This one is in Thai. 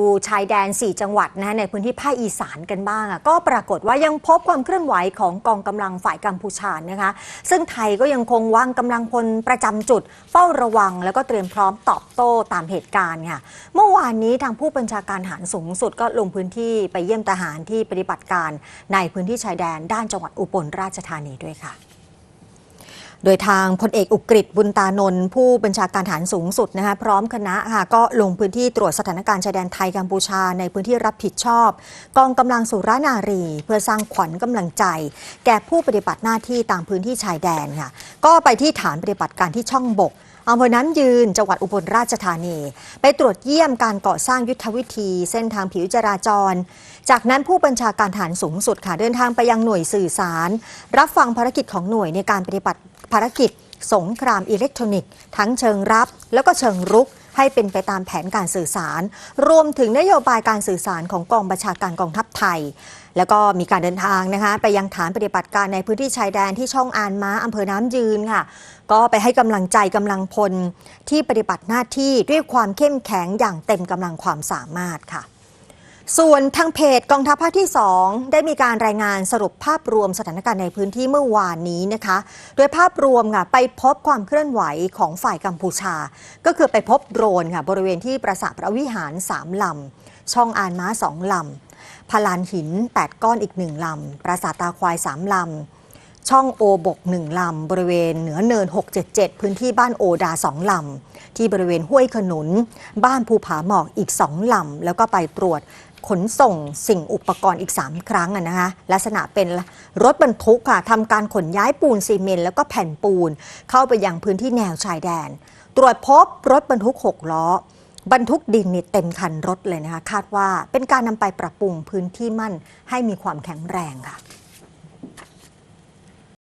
ดูชายแดน 4 จังหวัดนะในพื้นที่ภาคอีสานกันบ้างอะก็ปรากฏว่ายังพบความเคลื่อนไหวของกองกำลังฝ่ายกัมพูชานะคะ ซึ่งไทยก็ยังคงวางกำลังพลประจำจุด เฝ้าระวัง แล้วก็เตรียมพร้อมตอบโต้ตามเหตุการณ์ค่ะเมื่อวานนี้ทางผู้บัญชาการทหารสูงสุดก็ลงพื้นที่ไปเยี่ยมทหารที่ปฏิบัติการในพื้นที่ชายแดนด้านจังหวัดอุบลราชธานีด้วยค่ะ โดยทางพลเอกอุกฤษบุญตานนท์ผู้บัญชาการฐานสูงสุดนะคะพร้อมคณะค่ะก็ลงพื้นที่ตรวจสถานการณ์ชายแดนไทยกัมพูชาในพื้นที่รับผิดชอบ กองกำลังสุรานารี เพื่อสร้างขวัญกำลังใจ แก่ผู้ปฏิบัติหน้าที่ตามพื้นที่ชายแดนค่ะก็ไปที่ฐานปฏิบัติการที่ช่องบกอำเภอน้ำยืนจังหวัดอุบลราชธานี ไปตรวจเยี่ยมการก่อสร้างยุทธวิธี เส้นทางผิวจราจร จากนั้นผู้บัญชาการฐานสูงสุดค่ะเดินทางไปยังหน่วยสื่อสาร รับฟังภารกิจของหน่วยในการปฏิบัติ ภารกิจ สงครามอิเล็กทรอนิกส์ทั้งเชิงรับ แล้วก็เชิงรุกให้เป็นไปตามแผนการสื่อสาร รวมถึงนโยบายการสื่อสารของกองบัญชาการกองทัพไทย แล้วก็มีการเดินทางนะคะไปยังฐานปฏิบัติการในพื้นที่ชายแดนที่ช่องอานม้าอำเภอน้ำยืนค่ะ ก็ไปให้กำลังใจกำลังพลที่ปฏิบัติหน้าที่ด้วยความเข้มแข็งอย่างเต็มกำลังความสามารถค่ะ ส่วนทางเพจกองทัพภาคที่ 2 ได้มีการรายงานสรุปภาพรวมสถานการณ์ในพื้นที่เมื่อวานนี้นะคะ โดยภาพรวมค่ะไปพบความเคลื่อนไหวของฝ่ายกัมพูชา ก็คือไปพบโดรนค่ะบริเวณที่ปราสาทพระวิหาร 3 ลำ ช่องอานม้า 2 ลำพลานหิน 8 ก้อนอีก 1 ลำ ปราสาทตาควาย 3 ลำ ช่องโอบก 1 ลำ บริเวณเหนือเนิน 677 พื้นที่บ้านโอดา 2 ลำ ที่บริเวณห้วยขนุน บ้านภูผาหมอกอีก 2 ลำ แล้วก็ไปตรวจ ขนส่งสิ่งอุปกรณ์อีก 3 ครั้งอะนะคะลักษณะเป็นรถบรรทุกค่ะทำการขนย้ายปูนซีเมนต์แล้วก็แผ่นปูน เข้าไปยังพื้นที่แนวชายแดน ตรวจพบรถบรรทุก 6 ล้อ บรรทุกดินนี่เต็มคันรถเลยนะคะ คาดว่าเป็นการนำไปปรับปรุงพื้นที่มั่นให้มีความแข็งแรงค่ะ